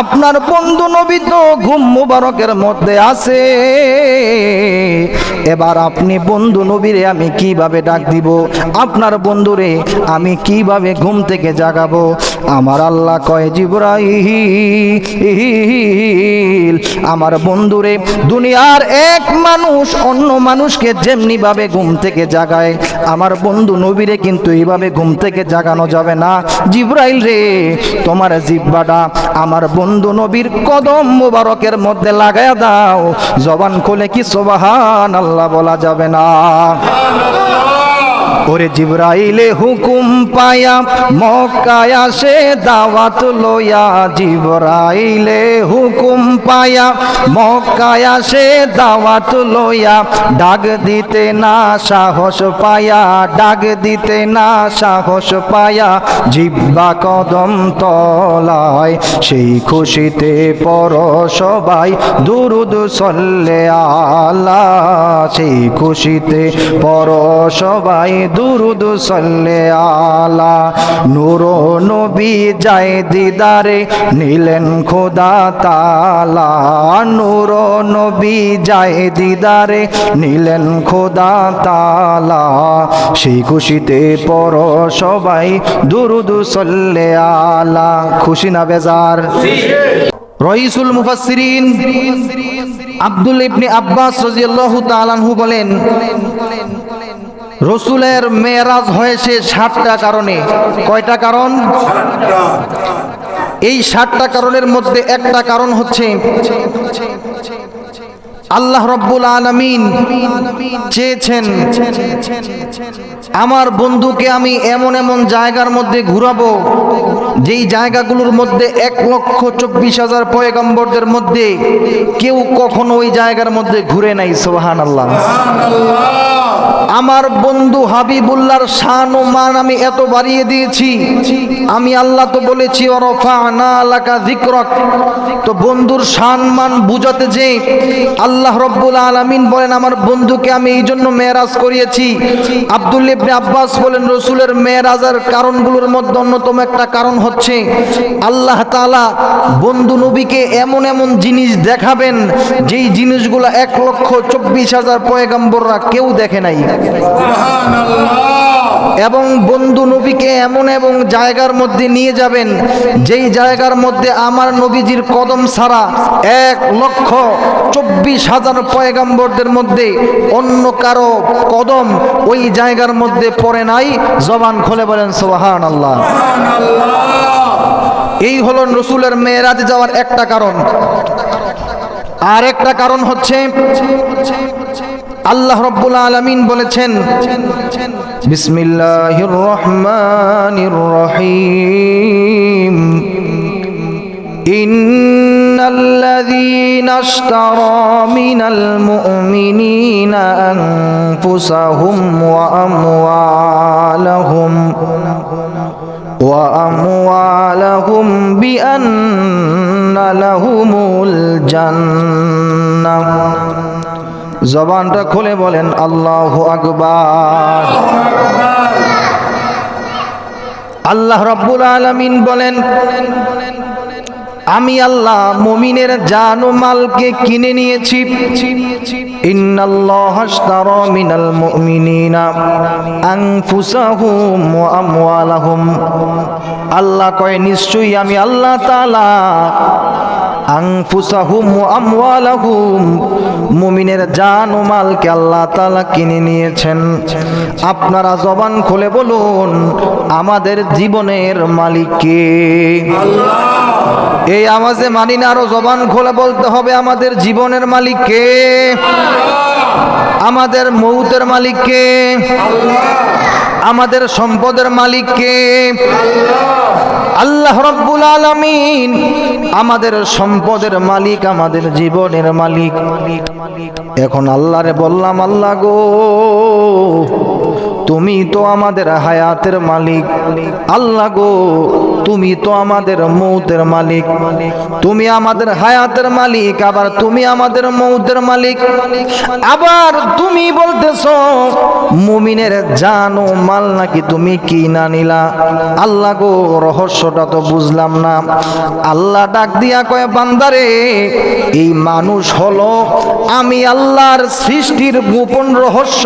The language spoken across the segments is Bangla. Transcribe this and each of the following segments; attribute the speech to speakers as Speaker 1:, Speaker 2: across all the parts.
Speaker 1: আপনার বন্ধু নবী তো ঘুম মুবারকের মধ্যে আছে। এবার আপনি বন্ধু নবীরে আমি কীভাবে ডাক দিব? আপনার বন্ধুরে আমি কীভাবে ঘুম থেকে জাগাবো? আমার আল্লাহ কয় জিব্রাইল, আমার বন্ধুরে, দুনিয়ার এক মানুষ অন্য মানুষকে যেমনি ভাবে ঘুম থেকে জাগায়, আমার বন্ধু নবীরে কিন্তু এইভাবে ঘুম থেকে জাগানো যাবে না। জিব্রাইল রে, তোমার জিব্বাটা আমার বন্ধু নবীর কদম মুবারকের মধ্যে লাগায়া দাও, জবান খুলে কি সোবাহান আল্লাহ বলা যাবে না? ওরে জিব্রাইলে হুকুম পায়া, মক্কায় আসে দাওয়াত লয়া জিব্রাইলে হুকুম পায়া, মক্কায় আসে দাওয়াত লয়া ডাক দিতে না সাহস পায়া, ডাক দিতে না সাহস পায়া। জিব্বা কদম তলায়, সেই খুশিতে পর সবাই। দুরুদ সল্লে আলা, সেই খুশিতে পর সবাই। দুরুদ সল্লে আলা। নূর নবী যায় দিদারে নিলেন খোদা তালা। নূর নবী যায় দিদারে নিলেন খোদা তালা। সেই খুশিতে পর সবাই দুরুদ সল্লে আলা। খুশি না বেজার? রহিসুল মুফাসসিরিন আব্দুল ইবনে আব্বাস রাদিয়াল্লাহু তাআলাহু বলেন রসুলের মেয়েরাজ হয়েছে ষাটটা কারণে। কয়টা কারণ? এই ষাটটা কারণের মধ্যে একটা কারণ হচ্ছে, আল্লাহ রব্বুল আলমিন চেয়েছেন, আমার বন্ধুকে আমি এমন এমন জায়গার মধ্যে ঘুরাবো যেই জায়গাগুলোর মধ্যে এক লক্ষ চব্বিশ হাজার পয়গম্বরদের মধ্যে কেউ কখনো ওই জায়গার মধ্যে ঘুরে নাই সোহান আল্লাহ আমার বন্ধু হাবিবুল্লাহর শান ও মান আমি এত বাড়িয়ে দিয়েছি আমি আল্লাহ তো বলেছি ওরফানা আলাকা যিকরক। তো বন্ধুর শান মান বুঝাতে যে আল্লাহ রব্বুল আলামিন বলেন আমার বন্ধুকে আমি এই জন্য মেরাজ করিয়েছি। আব্দুল ইবনে আব্বাস বলেন রসুলের মেরাজের কারণগুলোর মধ্যে অন্যতম একটা কারণ হচ্ছে আল্লাহ তালা বন্ধু নবীকে এমন এমন জিনিস দেখাবেন যেই জিনিসগুলো এক লক্ষ চব্বিশ হাজার পয়গাম্বররা কেউ দেখে নাই। এবং বন্ধু নবীকে এমন এবং জায়গার মধ্যে নিয়ে যাবেন যেই জায়গার মধ্যে আমার নবীজির কদম ছাড়া এক লক্ষ চব্বিশ হাজার পয়গাম্বরদের মধ্যে অন্য কারও কদম ওই জায়গার মধ্যে পড়ে নাই জবান খুলে বলেন সোহান আল্লাহ এই হলো রসুলের মেয়েরাজ যাওয়ার একটা কারণ আর একটা কারণ হচ্ছে আল্লাহ রব্বুল আলমিন বলেছেন বিসমিল্লাহির রহমানির রহিম إن الذين اشترى من المؤمنين أنفسهم وأموالهم وأموالهم بأن لهم الجنة জবানটা খুলে বলেন আল্লাহ আকবার আল্লাহ রব্বুল আলমিন বলেন আমি আল্লাহ মুমিনের জান ও মালকে কিনে নিয়েছি। মিনাল আল্লাহ কয়, নিশ্চয়ই আমি আল্লাহ তাআলা আনফুসাহুম ওয়া আমওয়ালাহুম। মুমিনের জান ও মালকে আল্লাহ তাআলা কিনে নিয়েছেন। আপনারা জবান খুলে বলুন, আমাদের জীবনের মালিক কে? এই আওয়াজে মানি না, আরও জবান খোলা বলতে হবে আমাদের জীবনের মালিক কে আমাদের মৌতের মালিক কে আমাদের সম্পদের মালিক কে আল্লাহ রব্বুল আলামিন আমাদের সম্পদের মালিক, আমাদের জীবনের মালিক। এখন আল্লাহরে বললাম, আল্লাহ গো। তুমি তো আমাদের হায়াতের মালিক। আল্লাহ গো, তুমি তো আমাদের মৌতের মালিক। তুমি আমাদের হায়াতের মালিক, আবার তুমি আমাদের মৌতের মালিক। আবার তুমি বলতেছ, মুমিনের জান ও মাল নাকি তুমি কি না নিলা? আল্লাহ গো, রহস্যটা তো বুঝলাম না। আল্লাহ ডাক দিয়া কয়, বান্দারে, এই মানুষ হলো আমি আল্লাহর সৃষ্টির গোপন রহস্য।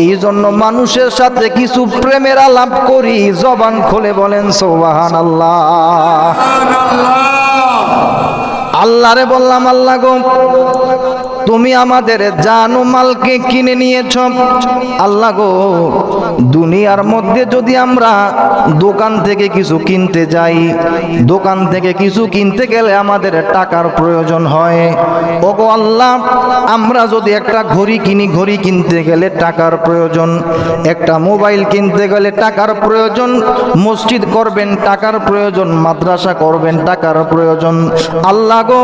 Speaker 1: এই জন্য মানুষের সাথে কিছু প্রেমের আলাপ করি জবান খুলে বলেন সোবাহান আল্লাহ আল্লাহরে বললাম, আল্লাহ গো, তুমি আমাদের জানু মালকে কিনে নিয়েছ। আল্লাহ গো, দুনিয়ার মধ্যে যদি আমরা দোকান থেকে কিছু কিনতে যাই, দোকান থেকে কিছু কিনতে গেলে আমাদের টাকার প্রয়োজন হয়। ওগো আল্লাহ, আমরা যদি একটা ঘড়ি কিনি, ঘড়ি কিনতে গেলে টাকার প্রয়োজন। একটা মোবাইল কিনতে গেলে টাকার প্রয়োজন। মসজিদ করবেন, টাকার প্রয়োজন। মাদ্রাসা করবেন, টাকার প্রয়োজন। আল্লাহ গো,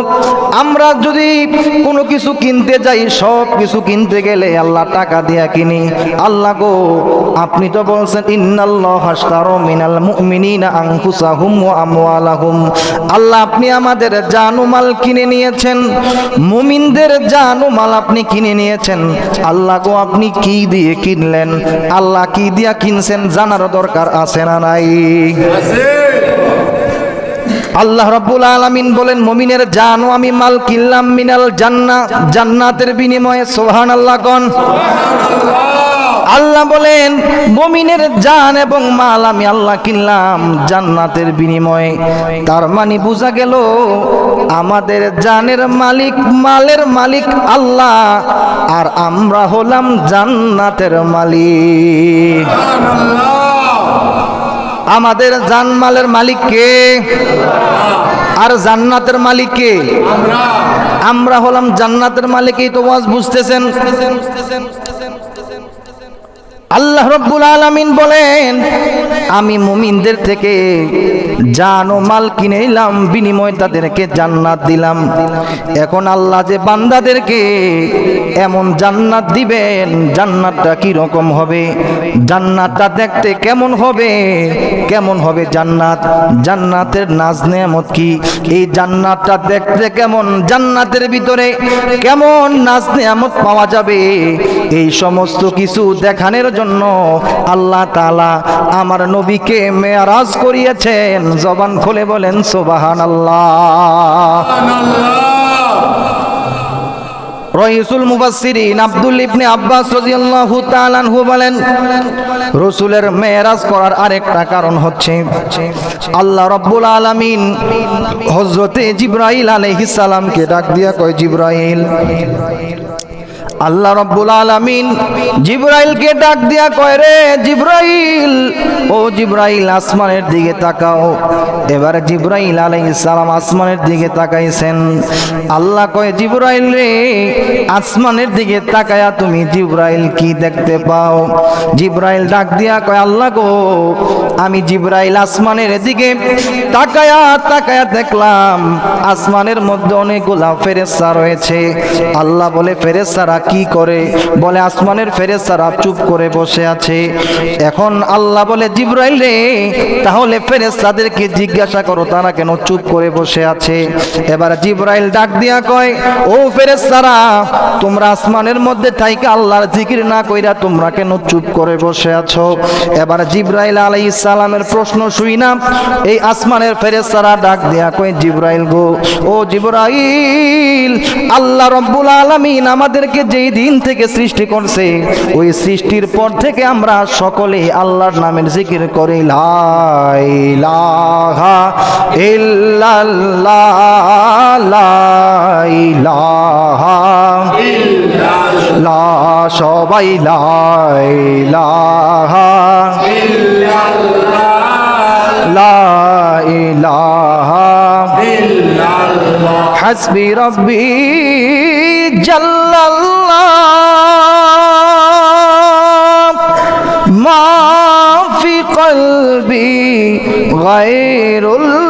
Speaker 1: আমরা যদি কোনো কিছু কিনতে যাই, সব কিছু কিনতে গেলে আল্লাহ টাকা দিয়া কিনি। আল্লাহ গো, আপনি তো বলছেন, ইন্নাল্লাহ মিনাল আল্লাহ, আপনি আমাদের জানুমাল কিনে নিয়েছেন, মুমিনদের জানুমাল আপনি কিনে নিয়েছেন। আল্লাহ গো, আপনি কি দিয়ে কিনলেন? আল্লাহ কি দিয়া কিনছেন জানার দরকার আছে না নাই? আল্লাহ রাব্বুল আলামিন বলেন, মুমিনের জানও আমি মাল কিনলাম মিনাল জান্না জান্নাতের বিনিময়ে, সুবহানাল্লাহ গন আল্লাহ বলেন, মমিনের জান এবং মাল আমি আল্লাহ কিনলাম জান্নাতের বিনিময়ে। তার মানে বোঝা গেল, আমাদের জানের মালিক মালের মালিক আল্লাহ, আর আমরা হলাম জান্নাতের মালিক। আমাদের জানমালের মালিক কে? আর জান্নাতের মালিক কে? আমরা হলাম জান্নাতের মালিক, এই তো ওয়াজ বুঝতেছেন। আল্লাহ রব্বুল আলামিন বলেন আমি মুমিনদের থেকে জান ও মাল কিনে নিলাম, বিনিময় তাদেরকে জান্নাত দিলাম। এখন আল্লাহ যে বান্দাদেরকে এমন জান্নাত দিবেন, জান্নাতটা কি রকম হবে? জান্নাতটা দেখতে কেমন হবে? কেমন হবে জান্নাত? জান্নাতের নাজ নেয়ামত কি? এই জান্নাতটা দেখতে কেমন? জান্নাতের ভিতরে কেমন নাজ নেয়ামত পাওয়া যাবে? এই সমস্ত কিছু দেখানোর জন্য আল্লাহ তাআলা আমার নবীকে মেয়ারাজ করিয়েছেন। জবান খুলে বলেন সুবাহান আল্লাহ রইসুল মুফাসসিরিন আব্দুল ইবনে আব্বাস রাদিয়াল্লাহু তাআলা আনহু বলেন, রাসূলের মেরাজ করার আরেকটা কারণ হচ্ছে, আল্লাহ রাব্বুল আলামিন হযরতে জিবরাইল আলাইহিস সালামকে ডাক দিয়া কয়, জিবরাইল। আল্লাহ রব্বুল আলামিন জিব্রাইলকে ডাক দিয়া কয় রে জিব্রাইল, ও জিব্রাইল আসমানের দিকে তাকাও। এবারে জিব্রাইল আলাইহিস সালাম আসমানের দিকে তাকাইছেন। আল্লাহ কয়, জিব্রাইল রে, আসমানের দিকে তাকায়া তুমি জিব্রাইল কি দেখতে পাও? জিব্রাইল ডাক দিয়া কয়, আল্লাহ গো, আমি জিব্রাইল আসমানের দিকে তাকায়া তাকায়া দেখলাম আসমানের মধ্যে অনেকগুলা ফেরেশতা রয়েছে। আল্লাহ বলে, ফেরেশতারা কি করে? বলে, আসমানের ফেরেশতারা চুপ করে বসে আছে। এখন আল্লাহ বলে, জিব্রাইল রে, তাহলে ফেরেশতাদেরকে জিজ্ঞাসা করো, তারা কেন চুপ করে বসে আছে? এবার জিব্রাইল ডাক দিয়া কয়, ও ফেরেশতারা, তোমরা আসমানের মধ্যে থাইকে আল্লাহর জিকির না কইরা তোমরা কেন চুপ করে বসে আছো? এবার জিব্রাইল আলাইহিস সালামের প্রশ্ন শুই না। এই আসমানের ফেরেশতারা ডাক দিয়া কয়, জিব্রাইল গো, ও জিব্রাইল, আল্লাহ রব্বুল আলামিন আমাদেরকে যেই দিন থেকে সৃষ্টি করছে। ওই সৃষ্টির পর থেকে আমরা সকলে আল্লাহর নামের জিকির করি ইল্লাল্লাহ লা সবাই হাসবি রব্বি জাল্লাল্লাহ মা ফি কলবি গায়রুল্লাহ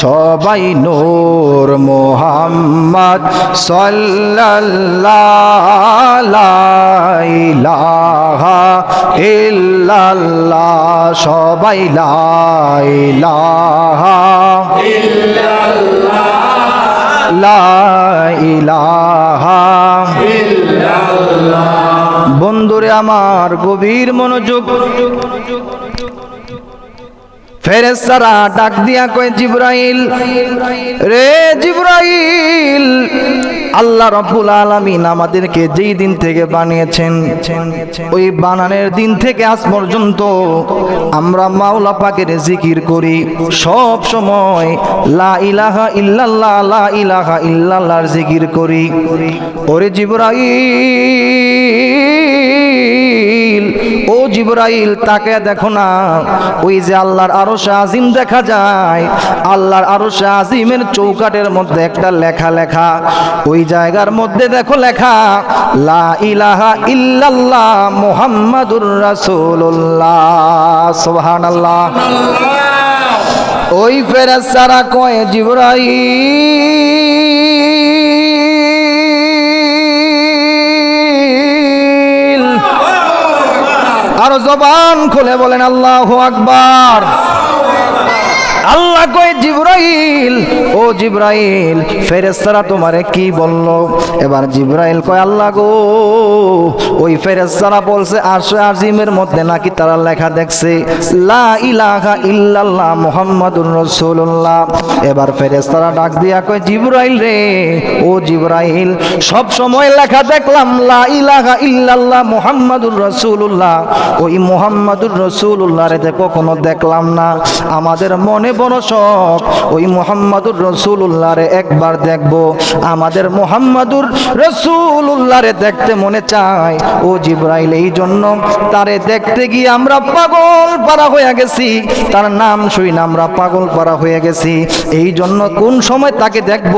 Speaker 1: সবাই নূর মোহাম্মদ সাল্লাল্লাহ ইলাহা ইল্লাল্লাহ সবাই লা ইলাহা লা ইলাহা বন্ধুরে আমার গভীর মনোযোগ। ফেরেস্তারা ডাক দিয়া কয়, জিব্রাইল, রে জিব্রাইল, আল্লাহ রব্বুল আলামিন আমাদেরকে যেই দিন থেকে বানিয়েছেন, ওই বানানের দিন থেকে আজ পর্যন্ত আমরা মাওলা পাকের জিকির করি। সব সময় লা ইলাহা ইল্লাল্লাহ, লা ইলাহা ইল্লাল্লাহর জিকির করি। ওরে জিব্রাইল জিব্রাইল, তাকে দেখো না। ওই যে আল্লাহর আরও আজিম দেখা যায়। আল্লাহর আরও আজিমের চৌকাটের মধ্যে একটা লেখা লেখা। ওই জায়গার মধ্যে দেখো লেখা, লা ইলাহা ইল্লাল্লাহ মুহাম্মাদুর রাসূলুল্লাহ। সুবহানাল্লাহ। ওই ফেরেশতারা কয়, জিবরাইল আর জবান খুলে বলেন আল্লাহ আকবার। আল্লাহ কয়, জিব্রাইল, ও জিব্রাইল, ফেরেশতারা তোমারে কি বলল? এবার জিব্রাইল কয়, আল্লাহ গো, ওই ফেরেশতারা বলছে, আরশে আজিমের মধ্যে নাকি তারা লেখা দেখছে, লা ইলাহা ইল্লাল্লাহ মুহাম্মাদুর রাসূলুল্লাহ। এবার ফেরেশতারা ডাক দিয়া কয়, জিব্রাইল রে, ও জিব্রাইল, সব সময় লেখা দেখলাম, লা ইলাহা ইল্লাল্লাহ মুহাম্মাদুর রাসূলুল্লাহ। ওই মুহাম্মাদুর রাসূলুল্লাহ রে কখনো দেখলাম না। আমাদের মনে বড় শখ। ওই মোহাম্মদুর রসুল্লাহ রে একবার দেখব। আমাদের মোহাম্মদুর রসুল্লাহ রে দেখতে মনে চায়। ও জিব্রাইল, এই জন্য তারে দেখতে গিয়ে আমরা পাগল পারা হয়ে গেছি। তার নাম শুই না আমরা পাগল পারা হয়ে গেছি। এই জন্য কোন সময় তাকে দেখব?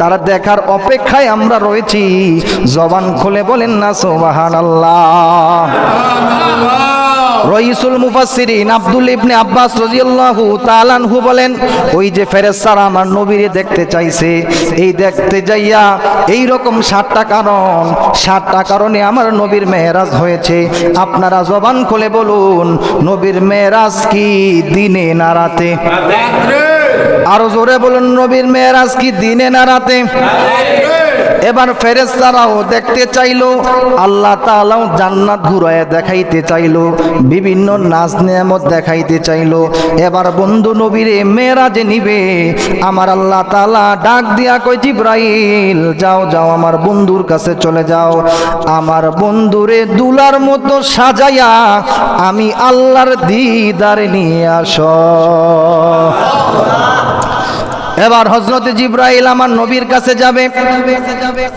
Speaker 1: তারা দেখার অপেক্ষায় আমরা রয়েছি। জবান খুলে বলেন না সোবাহান আল্লাহ রইসুল মুফাসসিরিন আব্দুল ইবনে আব্বাস রাদিয়াল্লাহু তাআলাহু বলেন ওই যে ফেরেশতারা আমার নবীরে দেখতে চাইছে এই দেখতে যাইয়া এই রকম সাতটা কারণ সাতটা কারণে আমার নবীর মেরাজ হয়েছে। আপনারা জবান খুলে বলুন নবীর মেরাজ কি দিনে না রাতে? আরও জোরে বলুন নবীর মেরাজ কি দিনে না রাতে? এবার ফেরেস্তারাও দেখতে চাইলো, আল্লাহ তাআলাও জান্নাত ঘুরায় দেখাইতে চাইলো, বিভিন্ন নাচ নিয়ামত দেখাইতে চাইলো। এবার বন্ধু নবীরে মেয়েরা যে নিবে, আমার আল্লাহ তালা ডাক দিয়া কই জিব্রাইল, যাও যাও, আমার বন্ধুর কাছে চলে যাও। আমার বন্ধুরে দুলার মতো সাজাইয়া, আমি আল্লাহর দিদারে নিয়ে আসো। এবার হজরত জিব্রাইল আমার নবীর কাছে যাবে।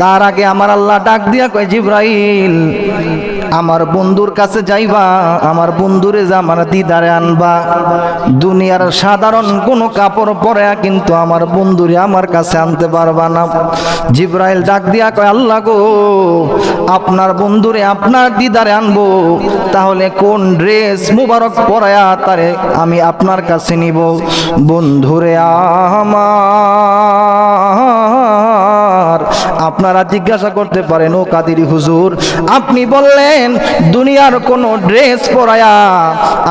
Speaker 1: তার আগে আমার আল্লাহ ডাক দিয়া কয়, জিব্রাইল আমার বন্ধুর কাছে যাইবা, আমার বন্ধুরে আমার দিদারে আনবা। দুনিয়ার সাধারণ কোনো কাপড় পরে কিন্তু আমার বন্ধুরে আমার কাছে আনতে পারবা না। জিব্রাইল ডাক দিয়া কয়, আল্লাহ গো, আপনার বন্ধুরে আপনার দিদারে আনব। তাহলে কোন ড্রেস মুবারক পরায়া তারে আমি আপনার কাছে নিব। বন্ধুরে আমার আপনারা জিজ্ঞাসা করতে পারেন, ও কাদিরি হুজুর, আপনি বললেন দুনিয়ার কোনো ড্রেস পরায়া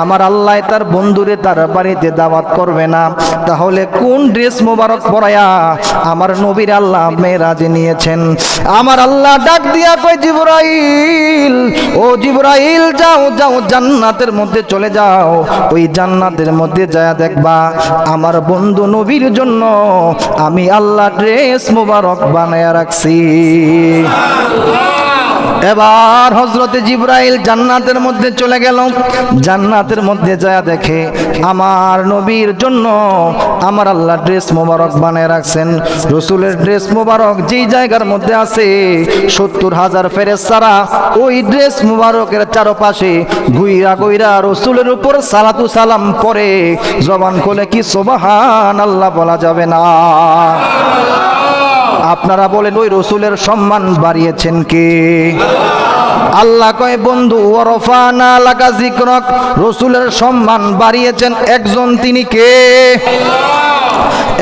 Speaker 1: আমার আল্লাহ তার বন্ধুরে তার বাড়িতে দাওয়াত করবে না। তাহলে কোন ড্রেস মোবারক পরায়া? আমার নবীর আল্লাহ মেয়েরাজে নিয়েছেন। আমার আল্লাহ ডাক দিয়া কয়, জিবরাইল, ও জিবরাইল, যাও যাও, জান্নাতের মধ্যে চলে যাও। ওই জান্নাতের মধ্যে যায় দেখবা, আমার বন্ধু নবীর জন্য আমি আল্লাহ ড্রেস মোবারক বানায়া রাখছি। এবার হজরতে জিব্রাইল জান্নাতের মধ্যে চলে গেল। জান্নাতের মধ্যে যায় দেখে আমার নবীর জন্য আমার আল্লাহ ড্রেস মোবারক বানিয়ে রাখছেন। রসুলের ড্রেস মোবারক যেই জায়গার মধ্যে আছে, সত্তর হাজার ফেরেস সারা ওই ড্রেস মোবারকের চারপাশে গুইরা গুইরা রসুলের উপর সালাতু সালাম পরে জবান খোলে কি সোবাহান আল্লাহ বলা যাবে না? আপনারা বলেন, ওই রসুলের সম্মান বাড়িয়েছেন কে? আল্লাহ কয়, বন্ধু ওরফানা রসুলের সম্মান বাড়িয়েছেন একজন, তিনি কে?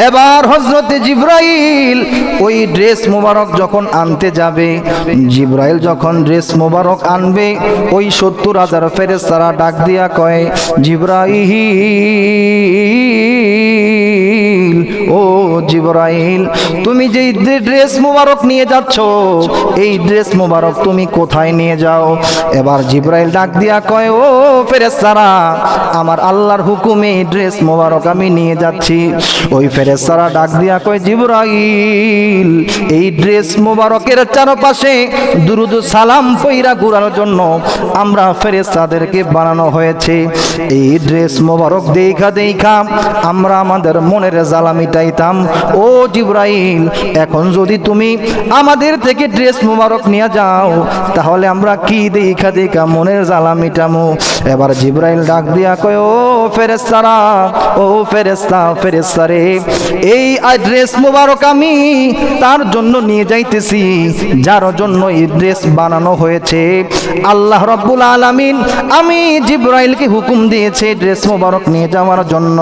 Speaker 1: এবার হজরতে জিব্রাইল, ওই ড্রেস মোবারক যখন আনতে যাবে, জিব্রাইল যখন ড্রেস মোবারক আনবে, ওই সত্তর হাজার ফেরেস তারা ডাক দিয়া কয়, জিব্রাইল, ও জিব্রাইল, তুমি যেই ড্রেস মোবারক নিয়ে যাচ্ছ, এই ড্রেস মোবারক তুমি কোথায় নিয়ে যাও? এবার জিব্রাইল ডাক দিয়া কয়, ও ফেরেস্তারা আমার আল্লাহর হুকুমে ড্রেস মোবারক আমি নিয়ে যাচ্ছি। ওই ফেরেস্তারা ডাক দিয়া কয়, জিব্রাইল, এই ড্রেস মোবারকের চারপাশে দুরুদ সালাম পইরা ঘুরানোর জন্য আমরা ফেরেস্তাদেরকে বানানো হয়েছে। এই ড্রেস মোবারক দেখা দেখা আমরা আমাদের মনের জ্বালা মিটাইতাম ও জিব্রাইল, এখন যদি তুমি আমাদের থেকে ড্রেস মোবারক নিয়ে যাও, তাহলে আমরা কি দেখা দেখা মনের জ্বালা মিটামো? এবার জিব্রাইল ডাক দিয়া কয়, ও ফেরেস্তারা ও ফেরেস্তা ফেরেস্তারে এই ড্রেস মোবারক আমি তার জন্য নিয়ে যাইতেছি, যার জন্য এই ড্রেস বানানো হয়েছে। আল্লাহ রব্বুল আলামিন আমি জিব্রাইলকে হুকুম দিয়েছে ড্রেস মোবারক নিয়ে যাওয়ার জন্য।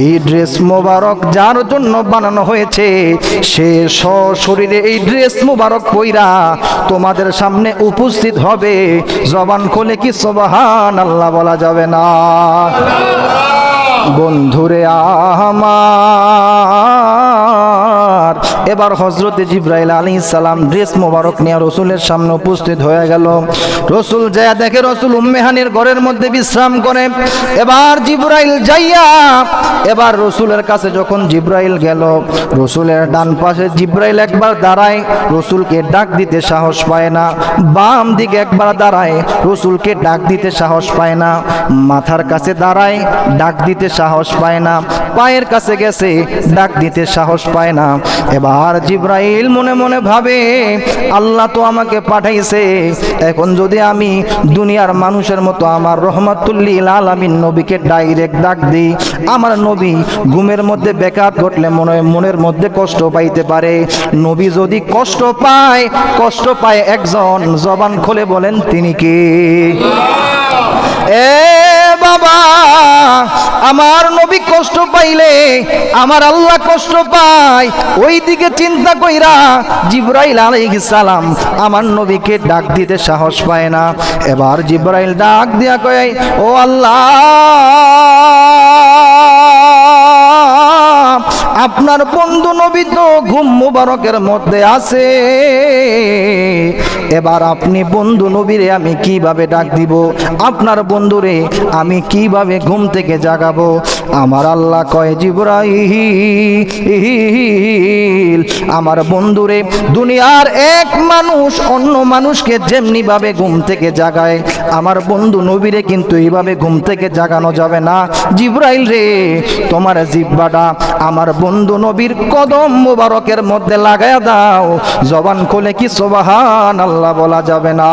Speaker 1: এই ড্রেস মোবারক যার জন্য বানানো হয়েছে। সে সশরীরে এই ড্রেস মুবারক পইরা তোমাদের সামনে উপস্থিত হবে। জবান খোলে কি সবাহান আল্লাহ বলা যাবে না? বন্ধুরে আমার এবার হজরত জিব্রাইল আলী সালাম ড্রেস মোবারক নিয়ে রসুলের সামনে উপস্থিত হয়ে গেল। রসুল যা দেখে রসুল উম্মেহানির ঘরের মধ্যে বিশ্রাম করে। এবার জিব্রাইল যাইয়া, এবার রসুলের কাছে যখন জিব্রাইল গেল, রসুলের ডান পাশে জিব্রাইল একবার দাঁড়ায়, রসুলকে ডাক দিতে সাহস পায় না। বাম দিকে একবার দাঁড়ায়, রসুলকে ডাক দিতে সাহস পায় না। মাথার কাছে দাঁড়ায়, ডাক দিতে সাহস পায় না। পায়ের কাছে গেছে, ডাক দিতে সাহস পায় না। এবার জিব্রাইল মনে মনে ভাবে, আল্লাহ তো আমাকে পাঠাইছে। এখন যদি আমি দুনিয়ার মানুষের মতো আমার রহমাতুল্লিল আলামিন নবীকে ডাইরেক্ট ডাক দিই, আমার নবী ঘুমের মধ্যে বেকার ঘটলে মনে মনের মধ্যে কষ্ট পাইতে পারে। নবী যদি কষ্ট পায় কষ্ট পায় একজন, জবান খোলে বলেন, তিনি কি? এ বাবা, আমার নবী কষ্ট পাইলে, আমার আল্লাহ কষ্ট পায়। ওই দিকে চিন্তা কইরা জিব্রাইল আলাইহিস সালাম আমার নবীকে ডাক দিতে সাহস পায় না। এবার জিব্রাইল ডাক দিয়া কয়, ও আল্লাহ, আপনার বন্ধু নবী তো ঘুম মুবারকের মধ্যে আছে। এবার আপনি বন্ধু নবীরে আমি কীভাবে ডাক দিব? আপনার বন্ধুরে আমি কীভাবে ঘুম থেকে জাগাবো? আমার আল্লাহ কয়, জিব্রাইল, আমার বন্ধুরে, দুনিয়ার এক মানুষ অন্য মানুষকে যেমনি ভাবে ঘুম থেকে জাগায়, আমার বন্ধু নবীরে কিন্তু এইভাবে ঘুম থেকে জাগানো যাবে না। জিব্রাইল রে, তোমার জিব্বাটা আমার বন্ধু নবীর কদম মুবারকের মধ্যে লাগায়া দাও। জবান খুলে কি সোবাহান আল্লাহ বলা যাবে না।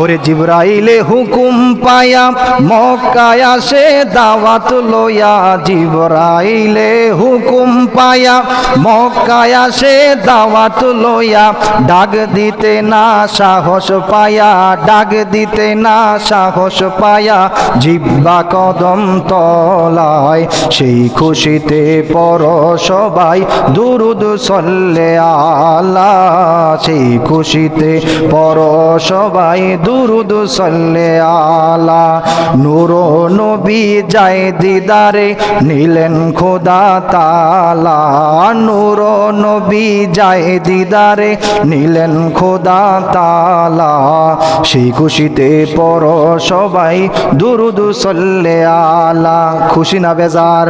Speaker 1: ওরে জিব্রাইলে হুকুম পায়া, মক্কায় আসে দাওয়াত লইয়া। জিব্রাইলে হুকুম পায়া, মক্কায় আসে দাওয়াত লয়া ডাক দিতে না সাহস পায়া, ডাক দিতে না সাহস পায়া। জিব্বা কদম তলায়, সেই খুশিতে পর সবাই দুরুদ সল্লে আলা। সেই খুশিতে পর সবাই দুরুদ সল্লে আলা। নূর নবী যায় দিদারে নিলেন খোদা তালা। নূর নবী যায় দিদারে নিলেন খোদা তালা। সেই খুশিতে পর সবাই দুরুদ সল্লে আলা। খুশি না বেজার?